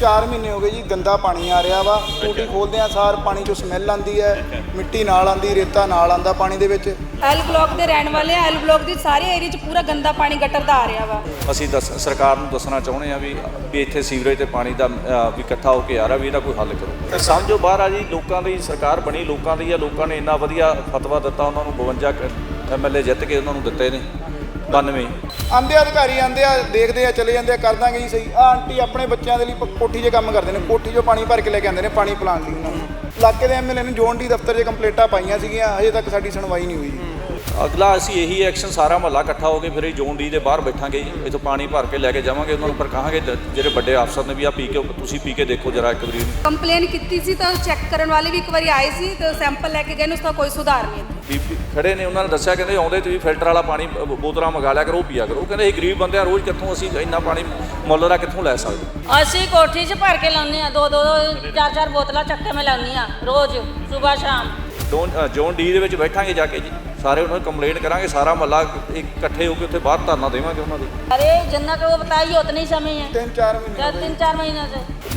4 ਮਹੀਨੇ ਹੋ ਗਏ ਜੀ ਗੰਦਾ ਪਾਣੀ ਆ ਰਿਹਾ ਵਾ। ਟੂਟੀ ਖੋਲਦੇ ਆ ਸਾਰ ਪਾਣੀ ਚੋਂ ਸਮੈਲ ਆਂਦੀ ਹੈ ਮਿੱਟੀ ਨਾਲ ਆਂਦੀ ਰੇਤਾ ਨਾਲ ਆਂਦਾ ਪਾਣੀ ਦੇ ਵਿੱਚ। ਐਲ ਬਲਾਕ ਦੇ ਰਹਿਣ ਵਾਲੇ ਆ ਐਲ ਬਲਾਕ ਦੀ ਸਾਰੇ ਏਰੀਆ 'ਚ ਪੂਰਾ ਗੰਦਾ ਪਾਣੀ ਗਟਰ ਦਾ ਆ ਰਿਹਾ ਵਾ। ਅਸੀਂ ਦੱਸ ਸਰਕਾਰ ਨੂੰ ਦੱਸਣਾ ਚਾਹੁੰਦੇ ਆ ਵੀ ਵੀ ਇੱਥੇ ਸੀਵਰੇਜ ਤੇ ਪਾਣੀ ਦਾ ਵੀ ਇਕੱਠਾ ਹੋ ਕੇ ਆ ਰਿਹਾ ਵੀ ਇਹਦਾ ਕੋਈ ਹੱਲ ਕਰੋ। ਤੇ ਸਮਝੋ ਬਾਹਰ ਆ ਜੀ ਲੋਕਾਂ ਦੀ ਸਰਕਾਰ ਬਣੀ ਲੋਕਾਂ ਦੀ ਆ ਲੋਕਾਂ ਨੇ ਇੰਨਾ ਵਧੀਆ ਫਤਵਾ ਦਿੱਤਾ ਉਹਨਾਂ ਨੂੰ 52 ਐਮਐਲਏ ਜਿੱਤ ਕੇ ਉਹਨਾਂ ਨੂੰ ਦਿੱਤੇ ਨੇ। 92 ਆਂਦੇ ਅਧਿਕਾਰੀ ਆਂਦੇ ਆ ਦੇਖਦੇ ਆ ਚਲੇ ਜਾਂਦੇ ਆ ਕਰ ਦਾਂਗੇ ਜੀ ਸਹੀ। ਆ ਆਂਟੀ ਆਪਣੇ ਬੱਚਿਆਂ ਦੇ ਲਈ ਪ- ਕੋਠੀ 'ਚ ਕੰਮ ਕਰਦੇ ਨੇ ਕੋਠੀ 'ਚੋਂ ਪਾਣੀ ਭਰ ਕੇ ਲੈ ਕੇ ਆਉਂਦੇ ਨੇ ਪਾਣੀ ਪਿਲਾਉਣ ਲਈ ਉਹਨਾਂ ਨੂੰ। ਇਲਾਕੇ ਦੇ ਐਮਐਲਏ ਨੇ ਜੋਨ ਡੀ ਦਫ਼ਤਰ 'ਚ ਕੰਪਲੇਂਟਾਂ ਪਾਈਆਂ ਸੀਗੀਆਂ ਹਜੇ ਤੱਕ ਸਾਡੀ ਸੁਣਵਾਈ ਨਹੀਂ ਹੋਈ ਜੀ। ਅਗਲਾ ਅਸੀਂ ਇਹੀ ਐਕਸ਼ਨ ਸਾਰਾ ਮਹੱਲਾ ਇਕੱਠਾ ਹੋ ਕੇ ਫਿਰ ਇਹ ਜ਼ੋਨ ਡੀ ਦੇ ਬਾਹਰ ਬੈਠਾਂਗੇ ਜੀ ਇੱਥੋਂ ਪਾਣੀ ਭਰ ਕੇ ਲੈ ਕੇ ਜਾਵਾਂਗੇ ਉਹਨਾਂ ਨੂੰ ਪਰ ਕਹਾਂਗੇ ਜ- ਜਿਹੜੇ ਵੱਡੇ ਅਫਸਰ ਨੇ ਵੀ ਆ ਪੀ ਕੇ ਤੁਸੀਂ ਪੀ ਕੇ ਦੇਖੋ ਜਰਾ ਇੱਕ ਵਾਰੀ। ਕੰਪਲੇਨ ਕੀਤੀ ਸੀ ਤਾਂ ਚੈੱਕ ਕਰਨ ਵਾਲੇ ਵੀ ਇੱਕ ਵਾਰੀ ਆਏ ਸੀ ਤੇ ਸੈਂਪਲ ਲੈ ਕੇ ਗਏ ਨੇ ਉਸ ਦਾ ਕੋਈ ਸੁਧਾਰ ਨਹੀਂ। ਬੀਬੀ ਖੜੇ ਨੇ ਉਹਨਾਂ ਨੇ ਦੱਸਿਆ ਕਹਿੰਦੇ ਆਉਂਦੇ ਤੁਸੀਂ ਫਿਲਟਰ ਵਾਲਾ ਪਾਣੀ ਬੋਤਲਾਂ ਮੰਗਾ ਲਿਆ ਕਰੋ ਪੀਆ ਕਰੋ। ਕਹਿੰਦੇ ਇਹ ਗਰੀਬ ਬੰਦੇ ਆ ਰੋਜ਼ ਕਿੱਥੋਂ ਅਸੀਂ ਇੰਨਾ ਪਾਣੀ ਮੁੱਲ ਦਾ ਕਿੱਥੋਂ ਲੈ ਸਕਦੇ? ਅਸੀਂ ਕੋਠੀ 'ਚ ਭਰ ਕੇ ਲਾਉਂਦੇ ਆ ਦੋ ਦੋ ਚਾਰ ਚਾਰ ਬੋਤਲਾਂ ਚੱਕ ਮੈਂ ਲਾਉਂਦੀ ਆ ਰੋਜ਼ ਸਵੇਰ ਸ਼ਾਮ। ਜੋਨ ਡੀ ਦੇ ਵਿੱਚ ਬੈਠਾਂਗੇ ਜਾ ਕੇ ਜੀ। ਸਾਰੇ ਉਹਨਾਂ ਨੂੰ ਕੰਪਲੇਂਟ ਕਰਾਂਗੇ ਸਾਰਾ ਮਹੱਲਾ ਇਕੱਠੇ ਹੋ ਕੇ ਉੱਥੇ ਬਾਹਰ ਧਰਨਾ ਦੇਵਾਂਗੇ ਉਹਨਾਂ ਦੀ। ਅਰੇ ਜਿੰਨਾ ਕੋ ਬਤਾਈ ਉਤਨੀ ਸਮੇਂ ਹੈ 3-4 ਮਹੀਨੇ 3-4 ਮਹੀਨੇ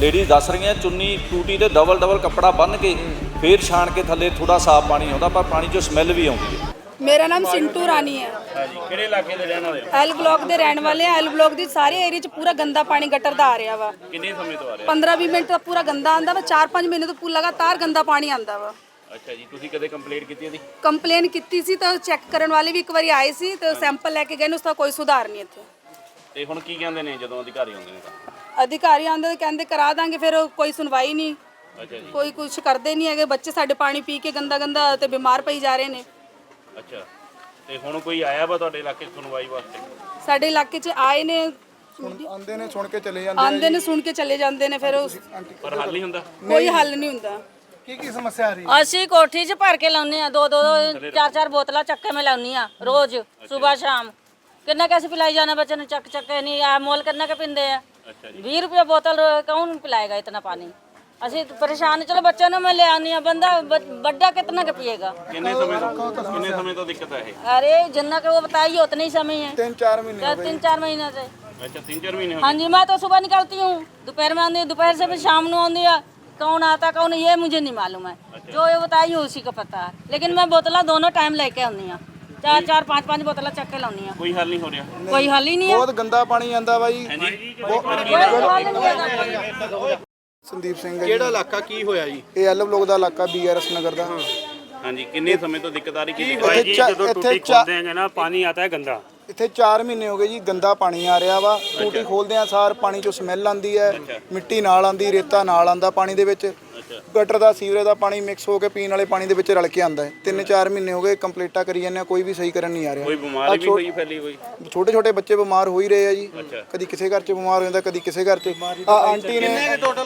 ਸੇ ਦੱਸ ਰਹੀਆਂ ਚੁੰਨੀ ਟੂਟੀ ਤੇ ਡਬਲ ਡਬਲ ਕੱਪੜਾ ਬੰਨ ਕੇ। ਫੇਰ ਛਾਣ ਕੇ ਥੱਲੇ ਥੋੜਾ ਸਾਫ਼ ਪਾਣੀ ਆਉਂਦਾ ਪਰ ਪਾਣੀ 'ਚੋਂ ਸਮੈਲ ਵੀ ਆਉਂਦੀ ਹੈ। ਮੇਰਾ ਨਾਮ ਸਿੰਟੂ ਰਾਣੀ ਹੈ। ਹਾਂਜੀ ਕਿਹੜੇ ਇਲਾਕੇ ਦੇ ਰਹਿਣ ਵਾਲੇ ਹੋ? ਐਲ ਬਲਾਕ ਦੇ ਰਹਿਣ ਵਾਲੇ ਆ ਐਲ ਬਲਾਕ ਦੀ ਸਾਰੇ ਏਰੀਆ 'ਚ ਪੂਰਾ ਗੰਦਾ ਪਾਣੀ ਗਟਰ ਦਾ ਆ ਰਿਹਾ ਵਾ। ਕਿੰਨੇ ਸਮੇਂ ਤੋਂ ਆ ਰਿਹਾ? 15-20 ਮਿੰਟ ਦਾ ਪੂਰਾ ਗੰਦਾ ਆਂਦਾ ਵਾ। 4-5 ਮਹੀਨੇ ਤੋਂ ਪੂਰਾ ਲਗਾਤਾਰ ਗੰਦਾ ਪਾਣੀ ਆਂਦਾ ਵਾ। ਅੱਛਾ ਜੀ ਤੁਸੀਂ ਕਦੇ ਕੰਪਲੇਂਟ ਕੀਤੀ ਇਹਦੀ? ਕੰਪਲੇਨ ਕੀਤੀ ਸੀ ਤਾਂ ਚੈੱਕ ਕਰਨ ਵਾਲੇ ਵੀ ਇੱਕ ਵਾਰੀ ਆਏ ਸੀ ਤੇ ਸੈਂਪਲ ਲੈ ਕੇ ਗਏ ਨੇ ਉਸ ਦਾ ਕੋਈ ਸੁਧਾਰ ਨਹੀਂ ਇੱਥੇ। ਤੇ ਹੁਣ ਕੀ ਕਹਿੰਦੇ ਨੇ ਜਦੋਂ ਅਧਿਕਾਰੀ ਆਉਂਦੇ ਨੇ ਤਾਂ? ਅਧਿਕਾਰੀ ਆਂਦੇ ਤੇ ਕਹਿੰਦੇ ਕਰਾ ਦਾਂਗੇ ਫਿਰ ਕੋਈ ਸੁਣਵਾਈ ਨਹੀਂ। ਕੋਈ ਕੁਝ ਕਰਦੇ ਨਹੀਂ ਹੈਗੇ ਬੱਚੇ ਸਾਡੇ ਪਾਣੀ ਪੀ ਕੇ ਗੰਦਾ ਗੰਦਾ ਤੇ ਬਿਮਾਰ ਪਈ ਜਾ ਰਹੇ ਨੇ। ਅੱਛਾ। ਤੇ ਹੁਣ ਕੋਈ ਆਇਆ ਵਾ ਤੁਹਾਡੇ ਇਲਾਕੇ 'ਚ ਸੁਣਵਾਈ ਵਾਸਤੇ? ਸਾਡੇ ਇਲਾਕੇ 'ਚ ਆਏ ਨੇ। ਆਂਦੇ ਨੇ ਸੁਣ ਕੇ ਚਲੇ ਜਾਂਦੇ ਆਂਦੇ ਨੇ ਸੁਣ ਕੇ ਚਲੇ ਜਾਂਦੇ ਨੇ ਫਿਰ ਉਸ- ਪਰ ਹੱਲ ਨਹੀਂ ਹੁੰਦਾ? ਕੋਈ ਹੱਲ ਨਹੀਂ ਹੁੰਦਾ। ਕੀ ਕੀ ਸਮੱਸਿਆ ਆ ਰਹੀ ਅਸੀਂ ਕੋਠੀ 'ਚ ਭਰ ਕੇ ਲਾਉਨੇ ਆ ਦੋ ਦੋ ਚਾਰ ਚਾਰ ਬੋਤਲਾਂ ਚੱਕ ਕੇ ਮੈਂ ਲਾਉਨੀ ਆ ਰੋਜ਼ ਸਵੇਰ ਸ਼ਾਮ। ਕਿੰਨਾ ਕੁ ਪਿਲਾਈ ਜਾਣਾ ਬੱਚੇ ਨੂੰ ਚੱਕ ਚੱਕ ਕੇ ਨਹੀਂ ਆ ਮੋਲ ਕਿੰਨਾ ਕੁ ਪਿੰਦੇ ਆ? ਅੱਛਾ 20 ਰੁਪਏ ਬੋਤਲ ਕੌਣ ਪਿਲਾਏਗਾ ਇਤਨਾ ਪਾਣੀ? ਅਸੀਂ ਤਾਂ ਪਰੇਸ਼ਾਨ ਚਲੋ ਬੱਚਿਆਂ ਨੂੰ ਮੈਂ ਲੈ ਆਉਂਦੀ ਆ ਬੰਦਾ ਬ- ਵੱਡਾ ਕਿਤਨਾ ਕੁ ਪੀਏਗਾ ਕਿੰਨੇ ਸਮੇਂ ਤੋਂ ਕਿੰਨੇ ਸਮੇਂ ਤੋਂ ਦਿੱਕਤ ਹੈ ਇਹ अरे जितना का वो बताइए उतने ही समय है ਤਿੰਨ ਚਾਰ ਮਹੀਨੇ चार तीन चार महीने से ਅੱਛਾ 3-4 ਮਹੀਨੇ ਹੋ हाँ जी मैं तो सुबह निकलती हूँ दोपहर में आती हूँ दोपहर से फिर शाम को आती है कौन आता कौन ये मुझे नहीं मालूम है जो ये बताइए उसी को पता है लेकिन मैं बोतला दोनों टाइम लेके आती हूँ चार चार पाँच पाँच बोतला चक के लानी ਗਏ ਕੋਈ ਹੱਲ ਨਹੀਂ ਹੋ ਰਿਹਾ कोई हल ही नहीं है ਬਹੁਤ ਗੰਦਾ ਪਾਣੀ ਆਂਦਾ ਵਾ ਜੀ ਹਾਂਜੀ कोई हल नहीं है ਸੰਦੀਪ ਸਿੰਘ ਹੈ ਜੀ। ਕਿਹੜਾ ਇਲਾਕਾ ਕੀ ਹੋਇਆ ਜੀ ਇਹ ਐਲ ਬਲੋਕ ਦਾ ਇਲਾਕਾ ਬੀਆਰਐਸ ਨਗਰ ਦਾ ਹਾਂਜੀ ਕਿੰਨੇ ਸਮੇਂ ਤੋਂ ਦਿੱਕਤ ਆ ਰਹੀ ਕੀ ਇੱਥੇ ਚਾ- ਇੱਥੇ ਚਾ- देंगे ना पानी आता है गंदा ਇੱਥੇ 4 ਮਹੀਨੇ ਹੋ ਗਏ ਜੀ ਗੰਦਾ ਪਾਣੀ ਆ ਰਿਹਾ ਵਾ ਟੂਟੀ ਖੋਲਦੇ ਆ ਸਾਰ ਪਾਣੀ ਚੋਂ ਸਮੈਲ ਆਂਦੀ ਹੈ ਮਿੱਟੀ ਨਾਲ ਆਂਦੀ ਰੇਤਾ ਨਾਲ ਆਂਦਾ ਪਾਣੀ ਦੇ ਵਿੱਚ ਗਟਰ ਦਾ ਸੀਵਰੇਜ ਦਾ ਪਾਣੀ ਮਿਕਸ ਹੋ ਕੇ ਪੀਣ ਵਾਲੇ ਪਾਣੀ ਦੇ ਵਿੱਚ ਰਲ ਕੇ ਆਂਦਾ ਹੈ। ਤਿੰਨ ਚਾਰ ਮਹੀਨੇ ਹੋ ਗਏ ਕੰਪਲੀਟਾਂ ਕਰੀ ਜਾਂਦੇ ਆ ਕੋਈ ਵੀ ਸਹੀ ਕਰਨ ਨਹੀਂ ਆ ਰਿਹਾ। ਕੋਈ ਬਿਮਾਰੀ ਵੀ ਹੋਈ ਫੈਲੀ ਹੋਈ? ਛੋਟੇ ਛੋਟੇ ਬੱਚੇ ਬਿਮਾਰ ਹੋ ਹੀ ਰਹੇ ਆ ਜੀ। ਕਦੀ ਕਿਸੇ ਘਰ 'ਚ ਬਿਮਾਰ ਹੋ ਜਾਂਦਾ ਕਦੀ ਕਿਸੇ ਘਰ 'ਚ। ਆ ਆਂਟੀ ਨੇ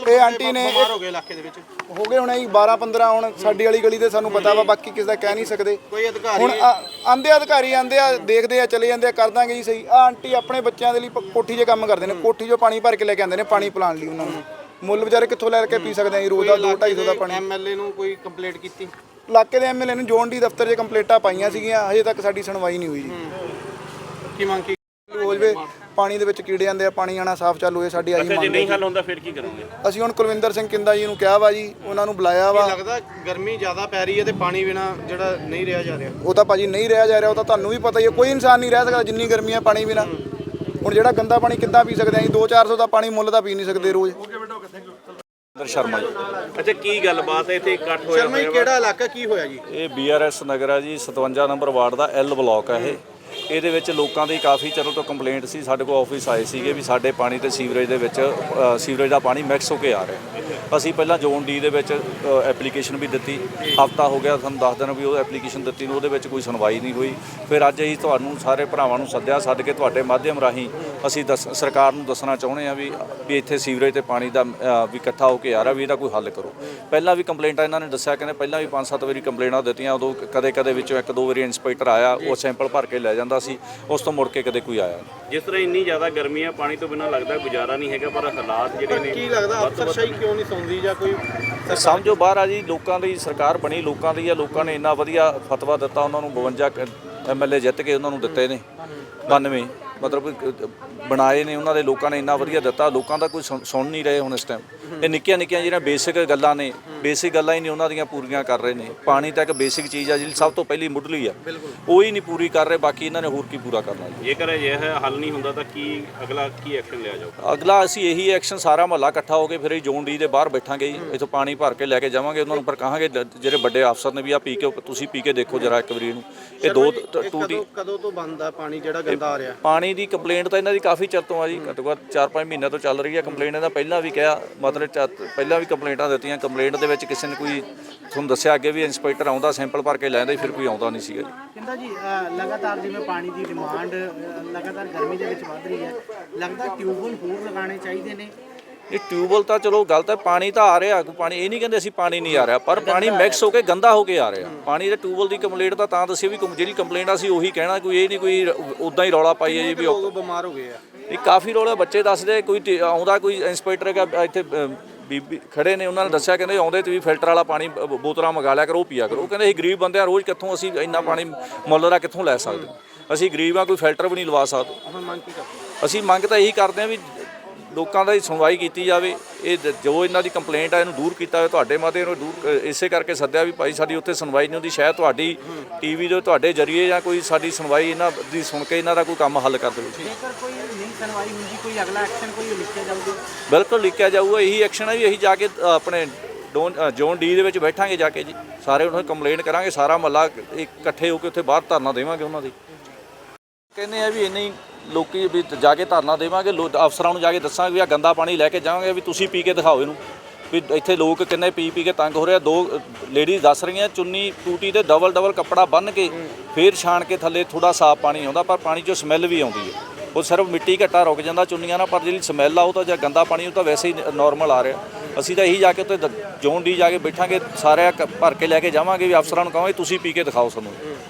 ਇਹ ਆਂਟੀ ਨੇ ਬਿਮਾਰ ਹੋ ਗਏ ਇਲਾਕੇ ਦੇ ਵਿੱਚ? ਹੋ ਗਏ ਹੁਣ ਜੀ 12 15 ਹੁਣ ਸਾਡੀ ਵਾਲੀ ਗਲੀ ਦੇ ਸਾਨੂੰ ਪਤਾ ਵਾ ਬਾਕੀ ਕਿਸੇ ਦਾ ਕਹਿ ਨਹੀਂ ਸਕਦੇ। ਕੋਈ ਅਧਿਕਾਰੀ ਹੁਣ ਆ- ਆਂਦੇ ਅਧਿਕਾਰੀ ਆਂਦੇ ਆ ਦੇਖਦੇ ਆ ਚਲੇ ਜਾਂਦੇ ਆ ਕਰ ਦਾਂਗੇ ਜੀ ਸਹੀ। ਆ ਆਂਟੀ ਆਪਣੇ ਬੱਚਿਆਂ ਦੇ ਲਈ ਕੋਠੀ 'ਚ ਕੰਮ ਕਰਦੇ ਨੇ ਕੋਠੀ 'ਚੋਂ ਪਾਣੀ ਭਰ ਕੇ ਲੈ ਕੇ ਆਉਂਦੇ ਨੇ ਪਾਣੀ ਪਿਲਾਉਣ ਲਈ ਉਹਨਾਂ ਨੂੰ। ਮੁੱਲ ਵਿਚਾਰੇ ਕਿੱਥੋਂ ਲੈ ਕੇ ਪੀ ਸਕਦੇ ਆ ਜੀ? ਰੋਜ਼ ਦਾ 2 250 ਦਾ ਪਾਣੀ। ਐਮਐਲਏ ਨੂੰ ਕੋਈ ਕੰਪਲੇਂਟ ਕੀਤੀ? ਇਲਾਕੇ ਦੇ ਐਮਐਲਏ ਨੇ ਜੋਨ ਡੀ ਦਫ਼ਤਰ 'ਚ ਕੰਪਲੇਂਟਾਂ ਪਾਈਆਂ ਸੀਗੀਆਂ ਹਜੇ ਤੱਕ ਸਾਡੀ ਸੁਣਵਾਈ ਨਹੀਂ ਹੋਈ ਜੀ। ਕੀ ਮੰਗ ਕੀ ਹੋ ਜਵੇ ਪਾਣੀ ਦੇ ਵਿੱਚ ਕੀੜੇ ਆਂਦੇ ਆ ਪਾਣੀ ਆਣਾ ਸਾਫ਼ ਚਾਲੂ ਹੋਏ ਸਾਡੀ ਆਹੀ ਅੱਛਾ ਜੇ ਮੰਗ ਨਹੀਂ ਹੈ ਹੱਲ ਹੁੰਦਾ ਫਿਰ ਕੀ ਕਰੋਗੇ? ਅਸੀਂ ਹੁਣ ਕੁਲਵਿੰਦਰ ਸਿੰਘ ਕਿੰਦਾ ਜੀ ਨੂੰ ਕਿਹਾ ਵਾ ਜੀ ਉਹਨਾਂ ਨੂੰ ਬੁਲਾਇਆ ਵਾ। ਲੱਗਦਾ ਗਰਮੀ ਜ਼ਿਆਦਾ ਪੈ ਰਹੀ ਹੈ ਤੇ ਪਾਣੀ ਬਿਨਾ ਜਿਹੜਾ ਨਹੀਂ ਰਿਹਾ ਜਾ ਰਿਹਾ? ਉਹ ਤਾਂ ਭਾਜੀ ਨਹੀਂ ਰਿਹਾ ਜਾ ਰਿਹਾ ਉਹ ਤਾਂ ਤੁਹਾਨੂੰ ਵੀ ਪਤਾ ਹੀ ਹੈ ਕੋਈ ਇਨਸਾਨ ਨਹੀਂ ਰਹਿ ਸਕਦਾ ਜਿੰਨੀ ਗਰਮੀ ਹੈ ਪਾਣੀ ਬਿਨਾ। ਹੁਣ ਜਿਹੜਾ ਗੰਦਾ ਪਾਣੀ ਕਿੱਦਾਂ ਪੀ ਸਕਦੇ ਆਂ ਜੀ 2-400 ਦਾ ਪਾਣੀ ਮੁੱਲ ਦਾ ਪੀ ਨਹੀਂ ਸਕਦੇ ਰੋਜ਼। ਇੰਦਰ ਸ਼ਰਮਾ ਜੀ। ਅੱਛਾ ਕੀ ਗੱਲਬਾਤ ਹੈ? ਇੱਥੇ ਇਕੱਠ ਹੋਇਆ ਸ਼ਰਮਾ ਜੀ ਕਿਹੜਾ ਇਲਾਕਾ ਕੀ ਹੋਇਆ ਜੀ? ਇਹ ਬੀਆਰਐਸ ਨਗਰ ਹੈ ਜੀ 57 ਨੰਬਰ ਵਾਰਡ ਦਾ ਐਲ ਬਲਾਕ ਹੈ ਇਹ। ਇਹਦੇ ਵਿੱਚ ਲੋਕਾਂ ਦੀ ਕਾਫੀ ਚਿਰ ਤੋਂ ਕੰਪਲੇਂਟ ਸੀ, ਸਾਡੇ ਕੋਲ ਆਫਿਸ ਆਏ ਸੀਗੇ ਵੀ ਸਾਡੇ ਪਾਣੀ ਤੇ ਸੀਵਰੇਜ ਦੇ ਵਿੱਚ ਸੀਵਰੇਜ ਦਾ ਪਾਣੀ ਮਿਕਸ ਹੋ ਕੇ ਆ ਰਿਹਾ ਅਸੀਂ ਪਹਿਲਾਂ ਜ਼ੋਨ ਡੀ ਦੇ ਵਿੱਚ ਐਪਲੀਕੇਸ਼ਨ ਵੀ ਦਿੱਤੀ। ਹਫਤਾ ਹੋ ਗਿਆ, ਤੁਹਾਨੂੰ ਦੱਸ ਦਿਨ ਵੀ ਉਹ ਐਪਲੀਕੇਸ਼ਨ ਦਿੱਤੀ ਨੂੰ, ਉਹਦੇ ਵਿੱਚ ਕੋਈ ਸੁਣਵਾਈ ਨਹੀਂ ਹੋਈ। ਫਿਰ ਅੱਜ ਅਸੀਂ ਤੁਹਾਨੂੰ ਸਾਰੇ ਭਰਾਵਾਂ ਨੂੰ ਸੱਦਿਆ, ਸੱਦ ਕੇ ਤੁਹਾਡੇ ਮਾਧਿਅਮ ਰਾਹੀਂ ਅਸੀਂ ਦੱਸ, ਸਰਕਾਰ ਨੂੰ ਦੱਸਣਾ ਚਾਹੁੰਦੇ ਆ ਵੀ ਵੀ ਇੱਥੇ ਸੀਵਰੇਜ ਤੇ ਪਾਣੀ ਦਾ ਵੀ ਇਕੱਠਾ ਹੋ ਕੇ ਆ ਰਿਹਾ, ਵੀ ਇਹਦਾ ਕੋਈ ਹੱਲ ਕਰੋ। ਪਹਿਲਾਂ ਵੀ ਕੰਪਲੇਂਟਾਂ ਇਹਨਾਂ ਨੇ ਦੱਸਿਆ, ਕਹਿੰਦੇ ਪਹਿਲਾਂ ਵੀ 5-7 ਵਾਰੀ ਕੰਪਲੇਂਟਾਂ ਦਿੱਤੀਆਂ, ਉਦੋਂ ਕਦੇ ਕਦੇ ਵਿੱਚੋਂ ਇੱਕ ਦੋ ਵਾਰੀ ਇੰਸਪੈਕਟਰ ਆਇਆ, ਉਹ ਸੈਂਪਲ ਭਰ ਕੇ ਲੈ ਜਾਂਦਾ ਸੀ ਉਸ ਤੋਂ ਮੁੜ ਕੇ ਕਦੇ ਕੋਈ ਆਇਆ ਨਹੀਂ। ਜਿਸ ਤਰ੍ਹਾਂ ਇੰਨੀ ਜ਼ਿਆਦਾ ਗਰਮੀ ਹੈ ਪਾਣੀ ਤੋਂ ਬਿਨਾਂ ਲੱਗਦਾ ਗੁਜ਼ਾਰਾ ਨਹੀਂ ਹੈਗਾ ਪਰ ਹਾਲਾਤ ਜਿਹੜੇ ਨੇ ਕੀ ਲੱਗਦਾ ਅਫਸਰਸ਼ਾਹੀ ਕਿਉਂ ਨਹੀਂ ਸੌਂਦੀ ਜਾਂ ਕੋਈ ਤੇ ਸਮਝੋ ਬਾਹਰ ਆ ਜੀ ਲੋਕਾਂ ਦੀ ਸਰਕਾਰ ਬਣੀ ਲੋਕਾਂ ਦੀ ਆ ਲੋਕਾਂ ਨੇ ਇੰਨਾ ਵਧੀਆ ਫਤਵਾ ਦਿੱਤਾ ਉਹਨਾਂ ਨੂੰ 52 ਐਮਐਲਏ ਜਿੱਤ ਕੇ ਉਹਨਾਂ ਨੂੰ ਦਿੱਤੇ ਨੇ 92 ਮਤਲਬ ਅ, ਬਣਾਏ ਨੇ ਉਹਨਾਂ ਦੇ ਲੋਕਾਂ ਨੇ ਇੰਨਾ ਵਧੀਆ ਦਿੱਤਾ ਲੋਕਾਂ ਦਾ ਕੋਈ ਸੁਣ ਸੁਣ ਨਹੀਂ ਰਹੇ ਹੁਣ ਇਸ ਟਾਈਮ ਇਹ ਨਿੱਕੀਆਂ ਨਿੱਕੀਆਂ ਜਿਹੜੀਆਂ ਬੇਸਿਕ ਗੱਲਾਂ ਨੇ ਬੇਸਿਕ ਗੱਲਾਂ ਹੀ ਨਹੀਂ ਉਹਨਾਂ ਦੀਆਂ ਪੂਰੀਆਂ ਕਰ ਰਹੇ ਨੇ। ਪਾਣੀ ਤਾਂ ਇੱਕ ਬੇਸਿਕ ਚੀਜ਼ ਆ ਜਿਹੜੀ ਸਭ ਤੋਂ ਪਹਿਲੀ ਮੁੱਢਲੀ ਆ। ਉਹ ਹੀ ਨਹੀਂ ਪੂਰੀ ਕਰ ਰਹੇ ਬਾਕੀ ਇਹਨਾਂ ਨੇ ਹੋਰ ਕੀ ਪੂਰਾ ਕਰਨਾ ਜੀ। ਜੇਕਰ ਅਜਿਹਾ ਹੱਲ ਨਹੀਂ ਹੁੰਦਾ ਤਾਂ ਕੀ ਅਗਲਾ ਕੀ ਐਕਸ਼ਨ ਲਿਆ ਜਾਊਗਾ ਅਗਲਾ ਅਸੀਂ ਇਹੀ ਐਕਸ਼ਨ ਸਾਰਾ ਮਹੱਲਾ ਇਕੱਠਾ ਹੋ ਕੇ ਫਿਰ ਇਹ ਜ਼ੋਨ ਡੀ ਦੇ ਬਾਹਰ ਬੈਠਾਂਗੇ ਜੀ। ਇੱਥੋਂ ਪਾਣੀ ਭਰ ਕੇ ਲੈ ਕੇ ਜਾਵਾਂਗੇ ਉਹਨਾਂ ਨੂੰ ਪਰ ਕਹਾਂਗੇ ਜਿਹੜੇ ਵੱਡੇ ਅਫਸਰ ਨੇ ਵੀ ਆ ਪੀ ਕੇ ਤੁਸੀਂ ਪੀ ਕੇ ਦੇਖੋ ਜਰਾ ਇੱਕ ਵਾਰੀ ਇਹਨੂੰ। ਇਹ ਦੋ ਟ- ਟੂਟੀ ਕਦੋਂ ਕਦੋਂ ਤੋਂ ਬੰਦ ਆ ਪਾਣੀ ਜਿਹੜਾ ਗੰਦਾ ਆ ਰਿਹਾ? ਪਾਣੀ ਦੀ ਕੰਪਲੇਂਟ ਤਾਂ ਇਹਨਾਂ ਦੀ ਕਾਫੀ ਚਿਰ ਤੋਂ ਆ ਜੀ ਘੱਟੋ ਘੱਟ 4-5 ਮਹੀਨਿਆਂ ਤੋਂ ਚੱਲ ਰਹੀ ਹੈ ਕੰਪਲੇਂਟ ਇਹਦਾ ਪਹਿਲਾਂ ਵੀ ਕਿਹਾ ਮਤਲਬ ਚਾ- ਪਹਿਲਾਂ ਵੀ ਕੰਪਲੇਂਟਾਂ ਦਿੱਤੀਆਂ। ਕੰਪਲੇਂਟ ਦੇ ਵਿੱਚ ਕਿਸੇ ਨੇ ਕੋਈ ਤੁਹਾਨੂੰ ਦੱਸਿਆ ਅੱਗੇ ਵੀ ਇੰਸਪੈਕਟਰ ਆਉਂਦਾ, ਸੈਂਪਲ ਭਰ ਕੇ ਲੈਂਦਾ ਫਿਰ ਕੋਈ ਆਉਂਦਾ ਨਹੀਂ ਸੀਗਾ ਜੀ। ਕਹਿੰਦਾ ਜੀ ਲਗਾਤਾਰ ਜਿਵੇਂ ਪਾਣੀ ਦੀ ਡਿਮਾਂਡ ਲਗਾਤਾਰ ਗਰਮੀ ਦੇ ਵਿੱਚ ਵੱਧ ਰਹੀ ਹੈ, ਲੱਗਦਾ ਟਿਊਬਵੈਲ ਹੋਰ ਲਗਾਉਣੇ ਚਾਹੀਦੇ ਨੇ। ਇਹ ਟਿਊਬਵੈਲ ਤਾਂ ਚਲੋ ਗਲਤ ਹੈ ਪਾਣੀ ਤਾਂ ਆ ਰਿਹਾ ਕੋਈ ਪਾਣੀ ਇਹ ਨਹੀਂ ਕਹਿੰਦੇ ਅਸੀਂ ਪਾਣੀ ਨਹੀਂ ਆ ਰਿਹਾ ਪਰ ਪਾਣੀ ਮਿਕਸ ਹੋ ਕੇ ਗੰਦਾ ਹੋ ਕੇ ਆ ਰਿਹਾ। ਪਾਣੀ ਦੇ ਟਿਊਬਵੈਲ ਦੀ ਕੰਪਲੇਂਟ ਤਾਂ ਤਾਂ ਦੱਸੀ ਵੀ ਜਿਹੜੀ ਕੰਪਲੇਂਟ ਆ ਸੀ ਉਹੀ ਕਹਿਣਾ ਕੋਈ ਇਹ ਨਹੀਂ ਕੋਈ ਉਦਾਂ ਹੀ ਰੌਲਾ ਪਾਈਏ ਜੀ ਵੀ ਉਹ- ਲੋਕ ਬਿਮਾਰ ਹੋ ਗਏ ਆ? ਇਹ ਕਾਫੀ ਰੌਲੇ ਬੱਚੇ ਦੱਸਦੇ ਕੋਈ ਆਉਂਦਾ ਕੋਈ ਇੰਸਪੈਕਟਰ ਹੈਗਾ ਇੱਥੇ ਬੀਬੀ ਖੜੇ ਨੇ ਉਹਨਾਂ ਨੇ ਦੱਸਿਆ ਕਹਿੰਦੇ ਆਉਂਦੇ ਤੇ ਵੀ ਫਿਲਟਰ ਵਾਲਾ ਪਾਣੀ ਬੋਤਲਾਂ ਮੰਗਾ ਲਿਆ ਕਰੋ ਉਹ ਪੀਆ ਕਰੋ। ਉਹ ਕਹਿੰਦੇ ਅਸੀਂ ਗਰੀਬ ਬੰਦੇ ਆ ਰੋਜ਼ ਕਿੱਥੋਂ ਅਸੀਂ ਇੰਨਾ ਪਾਣੀ ਮੁੱਲ ਦਾ ਕਿੱਥੋਂ ਲੈ ਸਕਦੇ? ਅਸੀਂ ਗਰੀਬ ਆ ਕੋਈ ਫਿਲਟਰ ਵੀ ਨਹੀਂ ਲਵਾ ਸਕਦੇ। ਅਸੀਂ ਮੰਗ ਤਾਂ ਇਹੀ ਕਰਦੇ ਹਾਂ ਵੀ ਲੋਕਾਂ ਦੀ ਸੁਣਵਾਈ ਕੀਤੀ ਜਾਵੇ। ਇਹ ਜ- ਇਹਨਾਂ ਦੀ ਕੰਪਲੇਂਟ ਆ ਇਹਨੂੰ ਦੂਰ ਕੀਤਾ ਜਾਵੇ ਤੁਹਾਡੇ ਮਾਤੇ ਇਹਨੂੰ ਦੂਰ ਇਸੇ ਕਰਕੇ ਸੱਦਿਆ ਵੀ ਭਾਈ ਸਾਡੀ ਉੱਥੇ ਸੁਣਵਾਈ ਨਹੀਂ ਹੁੰਦੀ। ਸ਼ਾਇਦ ਤੁਹਾਡੀ ਟੀਵੀ ਦੇ ਤੁਹਾਡੇ ਜਰੀਏ ਜਾਂ ਕੋਈ ਸਾਡੀ ਸੁਣਵਾਈ ਇਹਨਾਂ ਦੀ ਸੁਣ ਕੇ ਇਹਨਾਂ ਦਾ ਕੋਈ ਕੰਮ ਹੱਲ ਕਰ ਦੇਵੇ। ਜੇਕਰ ਕੋਈ ਨਹੀਂ ਸੁਣਵਾਈ ਹੁੰਦੀ ਕੋਈ ਅਗਲਾ ਐਕਸ਼ਨ ਕੋਈ ਲਿਖਿਆ ਜਾਊਗਾ? ਬਿਲਕੁਲ ਲਿਖਿਆ ਜਾਊਗਾ ਇਹੀ ਐਕਸ਼ਨ ਹੈ ਵੀ ਅਸੀਂ ਜਾ ਕੇ ਆਪਣੇ ਜ਼ੋਨ ਡੀ ਦੇ ਵਿੱਚ ਬੈਠਾਂਗੇ ਜਾ ਕੇ ਜੀ। ਸਾਰੇ ਉਹਨਾਂ ਨੂੰ ਕੰਪਲੇਂਟ ਕਰਾਂਗੇ ਸਾਰਾ ਮਹੱਲਾ ਇਕੱਠੇ ਹੋ ਕੇ ਉੱਥੇ ਬਾਹਰ ਧਰਨਾ ਦੇਵਾਂਗੇ ਉਹਨਾਂ ਦੀ। ਕਹਿੰਦੇ ਆ ਵੀ ਇੰਨੇ ਹੀ ਲੋਕੀ ਵੀ ਜਾ ਕੇ ਧਰਨਾ ਦੇਵਾਂਗੇ, ਲੋ- ਅਫਸਰਾਂ ਨੂੰ ਜਾ ਕੇ ਦੱਸਾਂਗੇ ਵੀ ਆ ਗੰਦਾ ਪਾਣੀ ਲੈ ਕੇ ਜਾਵਾਂਗੇ, ਵੀ ਤੁਸੀਂ ਪੀ ਕੇ ਦਿਖਾਓ ਇਹਨੂੰ। ਵੀ ਇੱਥੇ ਲੋਕ ਕਿੰਨੇ ਪੀ ਪੀ ਕੇ ਤੰਗ ਹੋ ਰਹੇ ਆ। ਦੋ ਲੇਡੀਜ਼ ਦੱਸ ਰਹੀਆਂ, ਚੁੰਨੀ ਟੂਟੀ ਤੇ ਡਬਲ ਡਬਲ ਕੱਪੜਾ ਬੰਨ ਕੇ ਫੇਰ ਛਾਣ ਕੇ ਥੱਲੇ ਥੋੜਾ ਸਾਫ਼ ਪਾਣੀ ਆਉਂਦਾ, ਪਰ ਪਾਣੀ 'ਚੋਂ ਸਮੈਲ ਵੀ ਆਉਂਦੀ ਹੈ। ਉਹ ਸਿਰਫ ਮਿੱਟੀ ਘੱਟਾ ਰੁਕ ਜਾਂਦਾ ਚੁੰਨੀਆਂ ਨਾਲ, ਪਰ ਜਿਹੜੀ ਸਮੈਲ ਆ ਉਹ ਤਾਂ ਜਾਂ ਗੰਦਾ ਪਾਣੀ, ਉਹ ਤਾਂ ਵੈਸੇ ਹੀ ਨਾਰਮਲ ਆ ਰਿਹਾ। ਅਸੀਂ ਤਾਂ ਇਹੀ ਜਾ ਕੇ ਉੱਤੇ ਦ- ਜ਼ੋਨ ਡੀ ਜਾ ਕੇ ਬੈਠਾਂਗੇ ਸਾਰਿਆਂ ਕ- ਭਰ ਕੇ ਲੈ ਕੇ ਜਾਵਾਂਗੇ, ਵੀ ਅਫਸਰਾਂ ਨੂੰ ਕਹਾਂਗੇ, ਤੁਸੀਂ ਪੀ ਕੇ ਦਿਖਾਓ ਸਾਨੂੰ।